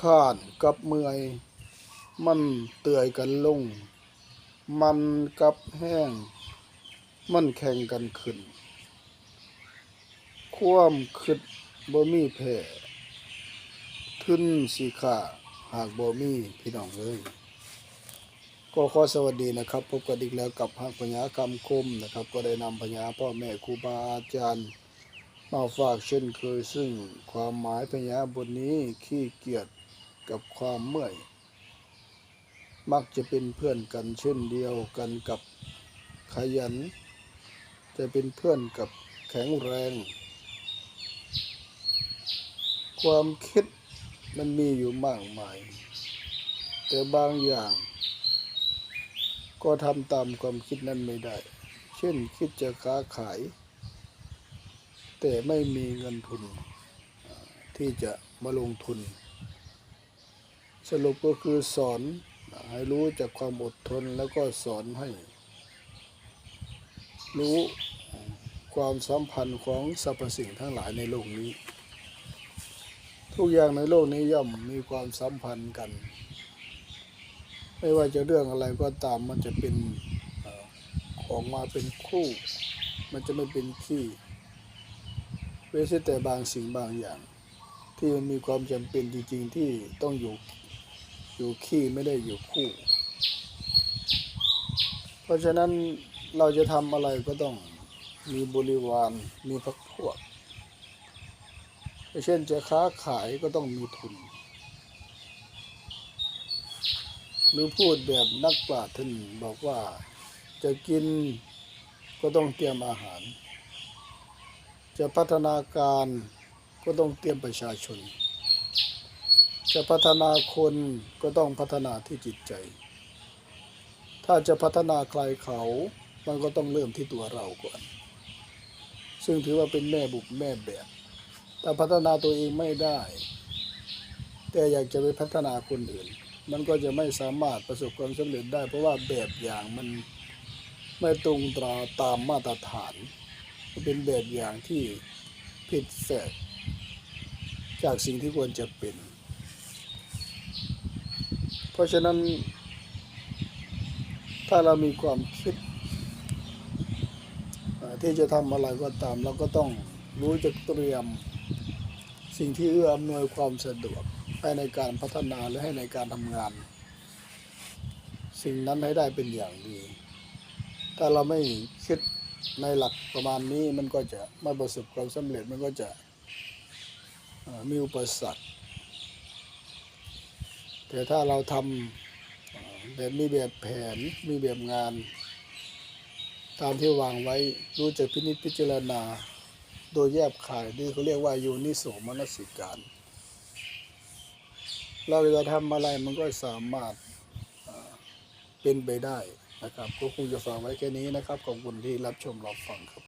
ข้านกับเมื่อย มันเตื่อยกันลง มันกับแห้ง มันแข่งกันขึ้น ความคิดบ่มีแพ้ทึนสิค่าหากบ่มีพี่น้องเอ้ยก็ขอสวัสดีนะครับ พบกันอีกแล้วกับหักปัญญาคำคมนะครับ ก็ได้นำปัญญาพ่อแม่ครูบาอาจารย์มาฝากเช่นเคยซึ่งความหมายพญาบทนี้ขี้เกียจ กับความเมื่อย มักจะเป็นเพื่อนกันเช่นเดียวกันกับขยัน จะเป็นเพื่อนกับแข็งแรง ความคิดมันมีอยู่มากมาย แต่บางอย่าง ก็ทำตามความคิดนั้นไม่ได้ เช่นคิดจะค้าขาย แต่ไม่มีเงินทุนที่จะมาลงทุน สรุปก็คือสอนให้รู้จากความอดทนแล้วก็สอนให้ รู้ความสัมพันธ์ของสรรพสิ่งทั้งหลายในโลกนี้ ทุกอย่างในโลกนี้ย่อมมีความสัมพันธ์กัน ไม่ว่าจะเรื่องอะไรก็ตามมันจะเป็นเอ่อกมาเป็นคู่ มันจะไม่เป็นขี้เว้นแต่บางสิ่งบางอย่าง ที่มันมีความจำเป็นจริงๆที่ต้องอยู่ อยู่ขี้ไม่ได้อยู่คู่ เพราะฉะนั้นเราจะทำอะไรก็ต้องมีบริวารมีพักพวก เช่นจะค้าขายก็ต้องมีทุน หรือพูดแบบนักปราชญ์ท่านบอกว่าจะกินก็ต้องเตรียมอาหาร จะพัฒนาการก็ต้องเตรียมประชาชน จะพัฒนาคนก็ต้องพัฒนาที่จิตใจ ถ้าจะพัฒนาใครเขา มันก็ต้องเริ่มที่ตัวเราก่อน ซึ่งถือว่าเป็นแม่บุกแม่แบบแต่พัฒนาตัวเองไม่ได้ แต่อยากจะไปพัฒนาคนอื่น มันก็จะไม่สามารถประสบความสำเร็จได้ เพราะว่าแบบอย่างมันไม่ตรงตราตามมาตรฐาน เป็นแบบอย่างที่ผิดแฝกจากสิ่งที่ควรจะเป็น เพราะฉะนั้น ถ้าเรามีความคิดที่จะทำอะไรก็ตาม เราก็ต้องรู้จะเตรียม สิ่งที่เอื้ออำนวยความสะดวกให้ในการพัฒนาและให้ในการทำงาน สิ่งนั้นให้ได้เป็นอย่างดี ถ้าเราไม่คิดในหลักประมาณนี้มันก็จะไม่ประสบความสำเร็จมันก็จะมีอุปสรรค แต่ถ้าเราทำแบบมีแบบแผนมีแบบงาน ตามที่วางไว้รู้จักพินิจพิจารณา โดยแยบขายนี่เขาเรียกว่าโยนิโสมนสิการ เราจะทำอะไรมันก็สามารถเป็นไปได้นะครับ ก็คงจะฝากไว้แค่นี้นะครับ ขอบคุณที่รับชมรับฟังครับ